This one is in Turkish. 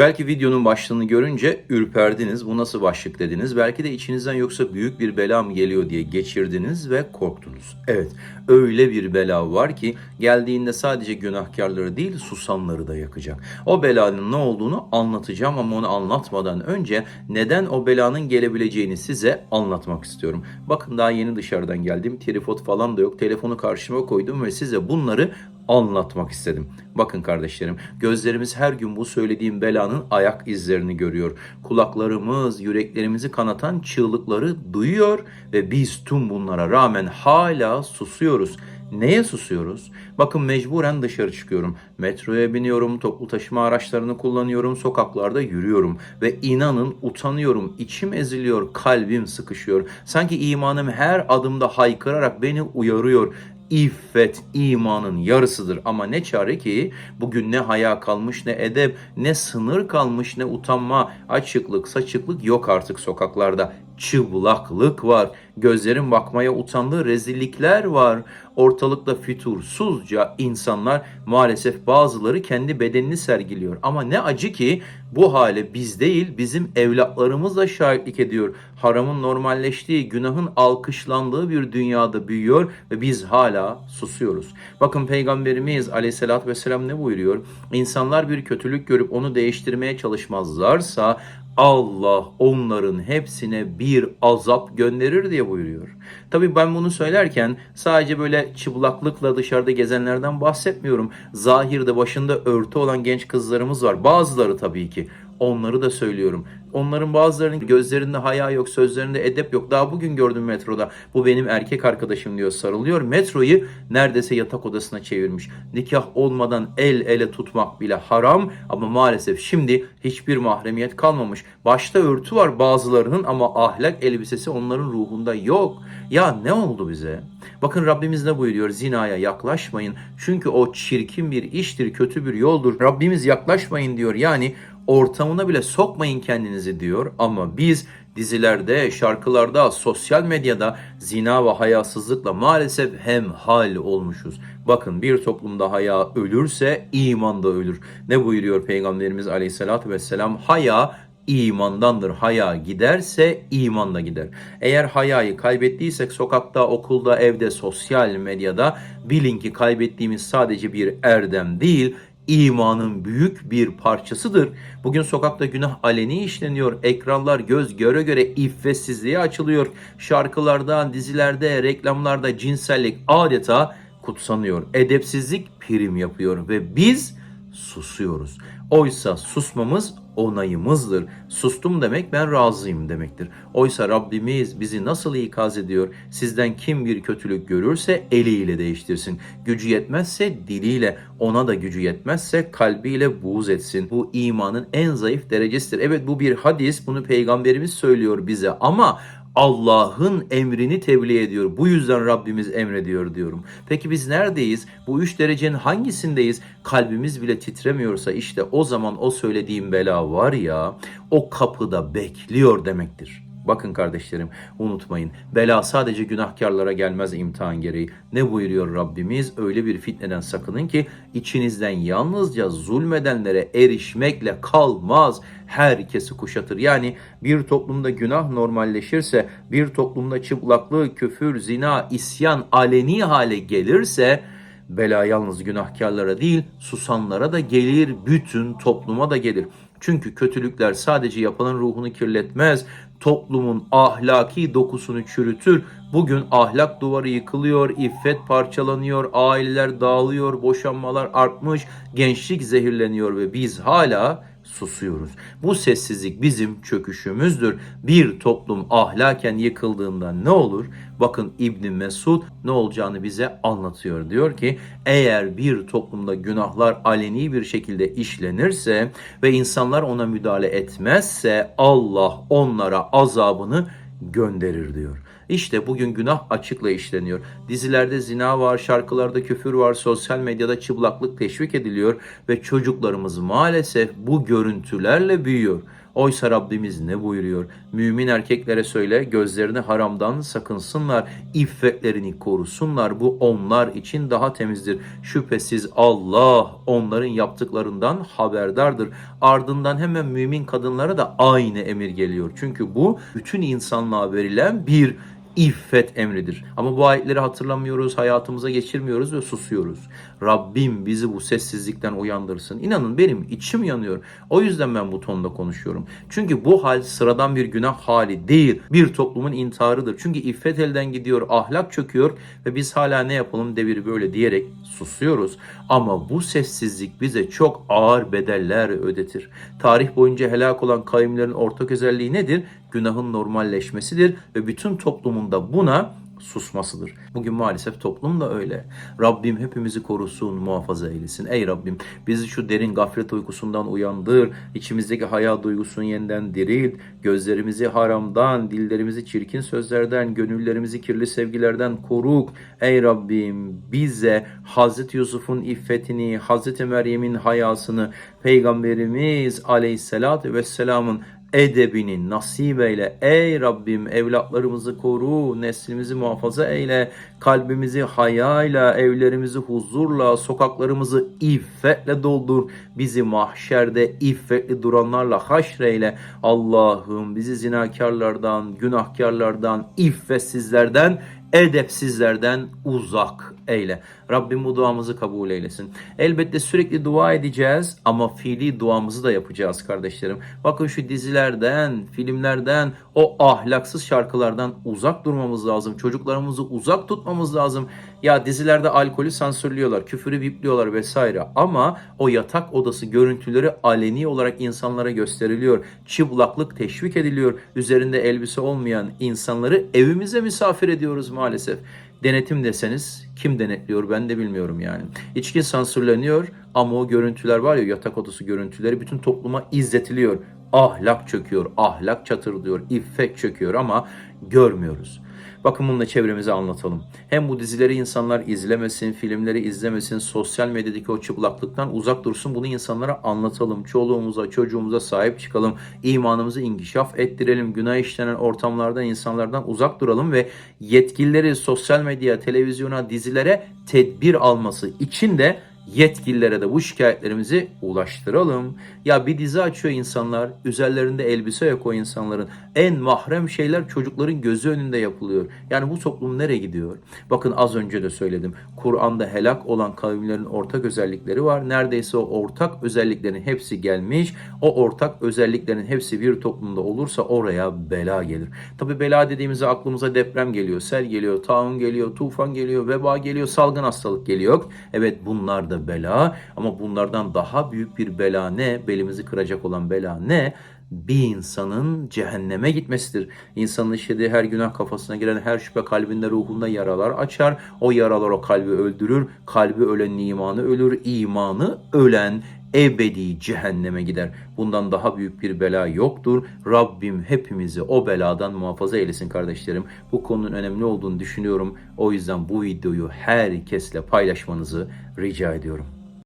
Belki videonun başlığını görünce ürperdiniz, bu nasıl başlık dediniz. Belki de içinizden yoksa büyük bir bela mı geliyor diye geçirdiniz ve korktunuz. Evet, öyle bir bela var ki geldiğinde sadece günahkarları değil susanları da yakacak. O belanın ne olduğunu anlatacağım ama onu anlatmadan önce neden o belanın gelebileceğini size anlatmak istiyorum. Bakın daha yeni dışarıdan geldim, tripod falan da yok. Telefonu karşıma koydum ve size bunları anlatmak istedim. Bakın kardeşlerim, gözlerimiz her gün bu söylediğim belanın ayak izlerini görüyor. Kulaklarımız, yüreklerimizi kanatan çığlıkları duyuyor ve biz tüm bunlara rağmen hala susuyoruz. Neye susuyoruz? Bakın mecburen dışarı çıkıyorum. Metroya biniyorum, toplu taşıma araçlarını kullanıyorum, sokaklarda yürüyorum. Ve inanın utanıyorum, içim eziliyor, kalbim sıkışıyor. Sanki imanım her adımda haykırarak beni uyarıyor. İffet imanın yarısıdır. Ama ne çare ki bugün ne haya kalmış ne edep ne sınır kalmış ne utanma açıklık saçıklık yok artık sokaklarda çıplaklık var gözlerin bakmaya utandığı rezillikler var ortalıkta fütursuzca insanlar maalesef bazıları kendi bedenini sergiliyor ama ne acı ki bu hale biz değil bizim evlatlarımız da şahitlik ediyor haramın normalleştiği günahın alkışlandığı bir dünyada büyüyor ve biz hala susuyoruz. Bakın Peygamberimiz aleyhissalatü vesselam ne buyuruyor? İnsanlar bir kötülük görüp onu değiştirmeye çalışmazlarsa Allah onların hepsine bir azap gönderir diye buyuruyor. Tabi ben bunu söylerken sadece böyle çıplaklıkla dışarıda gezenlerden bahsetmiyorum. Zahirde başında örtü olan genç kızlarımız var. Bazıları tabii ki. Onları da söylüyorum. Onların bazılarının gözlerinde haya yok, sözlerinde edep yok. Daha bugün gördüm metroda. Bu benim erkek arkadaşım diyor sarılıyor. Metroyu neredeyse yatak odasına çevirmiş. Nikah olmadan el ele tutmak bile haram ama maalesef şimdi hiçbir mahremiyet kalmamış. Başta örtü var bazılarının ama ahlak elbisesi onların ruhunda yok. Ya ne oldu bize? Bakın Rabbimiz ne buyuruyor? Zinaya yaklaşmayın. Çünkü o çirkin bir iştir, kötü bir yoldur. Rabbimiz yaklaşmayın diyor. Yani ortamına bile sokmayın kendinizi diyor ama biz dizilerde, şarkılarda, sosyal medyada zina ve hayasızlıkla maalesef hemhal olmuşuz. Bakın bir toplumda haya ölürse iman da ölür. Ne buyuruyor Peygamberimiz Aleyhisselatü Vesselam? Haya imandandır. Haya giderse iman da gider. Eğer hayayı kaybettiysek sokakta, okulda, evde, sosyal medyada bilin ki kaybettiğimiz sadece bir erdem değil, imanın büyük bir parçasıdır. Bugün sokakta günah aleni işleniyor. Ekranlar göz göre göre iffetsizliğe açılıyor. Şarkılarda, dizilerde, reklamlarda cinsellik adeta kutsanıyor. Edepsizlik prim yapıyor ve biz susuyoruz. Oysa susmamız onayımızdır. Sustum demek ben razıyım demektir. Oysa Rabbimiz bizi nasıl ikaz ediyor? Sizden kim bir kötülük görürse eliyle değiştirsin. Gücü yetmezse diliyle, ona da gücü yetmezse kalbiyle buğz etsin. Bu imanın en zayıf derecesidir. Evet bu bir hadis, bunu peygamberimiz söylüyor bize ama Allah'ın emrini tebliğ ediyor. Bu yüzden Rabbimiz emrediyor diyorum. Peki biz neredeyiz? Bu üç derecenin hangisindeyiz? Kalbimiz bile titremiyorsa işte o zaman o söylediğim bela var ya o kapıda bekliyor demektir. Bakın kardeşlerim unutmayın. Bela sadece günahkarlara gelmez imtihan gereği. Ne buyuruyor Rabbimiz? Öyle bir fitneden sakının ki içinizden yalnızca zulmedenlere erişmekle kalmaz. Herkesi kuşatır. Yani bir toplumda günah normalleşirse, bir toplumda çıplaklık, küfür, zina, isyan aleni hale gelirse bela yalnız günahkarlara değil susanlara da gelir, bütün topluma da gelir. Çünkü kötülükler sadece yapılan ruhunu kirletmez, toplumun ahlaki dokusunu çürütür. Bugün ahlak duvarı yıkılıyor, iffet parçalanıyor, aileler dağılıyor, boşanmalar artmış, gençlik zehirleniyor ve biz hala susuyoruz. Bu sessizlik bizim çöküşümüzdür. Bir toplum ahlaken yıkıldığında ne olur? Bakın İbn Mesud ne olacağını bize anlatıyor. Diyor ki eğer bir toplumda günahlar aleni bir şekilde işlenirse ve insanlar ona müdahale etmezse Allah onlara azabını gönderir diyor. İşte bugün günah açıkla işleniyor. Dizilerde zina var, şarkılarda küfür var, sosyal medyada çıplaklık teşvik ediliyor ve çocuklarımız maalesef bu görüntülerle büyüyor. Oysa Rabbimiz ne buyuruyor? Mümin erkeklere söyle gözlerini haramdan sakınsınlar, iffetlerini korusunlar. Bu onlar için daha temizdir. Şüphesiz Allah onların yaptıklarından haberdardır. Ardından hemen mümin kadınlara da aynı emir geliyor. Çünkü bu bütün insanlığa verilen bir iffet emridir. Ama bu ayetleri hatırlamıyoruz, hayatımıza geçirmiyoruz ve susuyoruz. Rabbim bizi bu sessizlikten uyandırsın. İnanın benim içim yanıyor. O yüzden ben bu tonda konuşuyorum. Çünkü bu hal sıradan bir günah hali değil. Bir toplumun intiharıdır. Çünkü iffet elden gidiyor, ahlak çöküyor ve biz hala ne yapalım devir böyle diyerek susuyoruz. Ama bu sessizlik bize çok ağır bedeller ödetir. Tarih boyunca helak olan kavimlerin ortak özelliği nedir? Günahın normalleşmesidir ve bütün toplumun da buna susmasıdır. Bugün maalesef toplum da öyle. Rabbim hepimizi korusun, muhafaza eylesin. Ey Rabbim bizi şu derin gaflet uykusundan uyandır. içimizdeki haya duygusunu yeniden dirilt. Gözlerimizi haramdan, dillerimizi çirkin sözlerden, gönüllerimizi kirli sevgilerden koruk. Ey Rabbim bize Hazreti Yusuf'un iffetini, Hazreti Meryem'in hayasını, Peygamberimiz Aleyhisselatü Vesselam'ın edebini nasip eyle. Ey Rabbim evlatlarımızı koru, neslimizi muhafaza eyle, kalbimizi hayayla, evlerimizi huzurla, sokaklarımızı iffetle doldur. Bizi mahşerde iffetli duranlarla haşreyle. Allah'ım bizi zinakarlardan, günahkarlardan, iffetsizlerden, edepsizlerden uzak eyle. Rabbim bu duamızı kabul eylesin. Elbette sürekli dua edeceğiz ama fiili duamızı da yapacağız kardeşlerim. Bakın şu dizilerden, filmlerden, o ahlaksız şarkılardan uzak durmamız lazım. Çocuklarımızı uzak tutmamız lazım. Ya dizilerde alkolü sansürlüyorlar, küfürü bipliyorlar vesaire ama o yatak odası görüntüleri aleni olarak insanlara gösteriliyor. Çıplaklık teşvik ediliyor. Üzerinde elbise olmayan insanları evimize misafir ediyoruz maalesef. Denetim deseniz kim denetliyor ben de bilmiyorum yani. İçki sansürleniyor ama o görüntüler var ya yatak odası görüntüleri bütün topluma izletiliyor. Ahlak çöküyor, ahlak çatırdıyor, iffet çöküyor ama görmüyoruz. Bakın bunu da çevremize anlatalım. Hem bu dizileri insanlar izlemesin, filmleri izlemesin, sosyal medyadaki o çıplaklıktan uzak dursun. Bunu insanlara anlatalım. Çoluğumuza, çocuğumuza sahip çıkalım. İmanımızı inkişaf ettirelim. Günah işlenen ortamlardan, insanlardan uzak duralım ve yetkilileri sosyal medya, televizyona, dizilere tedbir alması için de yetkililere de bu şikayetlerimizi ulaştıralım. Ya bir dizi açıyor insanlar, üzerlerinde elbise yok o insanların. En mahrem şeyler çocukların gözü önünde yapılıyor. Yani bu toplum nereye gidiyor? Bakın az önce de söyledim. Kur'an'da helak olan kavimlerin ortak özellikleri var. Neredeyse o ortak özelliklerin hepsi gelmiş. O ortak özelliklerin hepsi bir toplumda olursa oraya bela gelir. Tabi bela dediğimizde aklımıza deprem geliyor, sel geliyor, taun geliyor, tufan geliyor, veba geliyor, salgın hastalık geliyor. Evet bunlar da bela ama bunlardan daha büyük bir bela ne? Belimizi kıracak olan bela ne? Bir insanın cehenneme gitmesidir. İnsanın işlediği her günah kafasına giren her şüphe kalbinde ruhunda yaralar açar. O yaralar o kalbi öldürür. Kalbi ölenin imanı ölür. İmanı ölen ebedi cehenneme gider. Bundan daha büyük bir bela yoktur. Rabbim hepimizi o beladan muhafaza eylesin kardeşlerim. Bu konunun önemli olduğunu düşünüyorum. O yüzden bu videoyu herkesle paylaşmanızı rica ediyorum.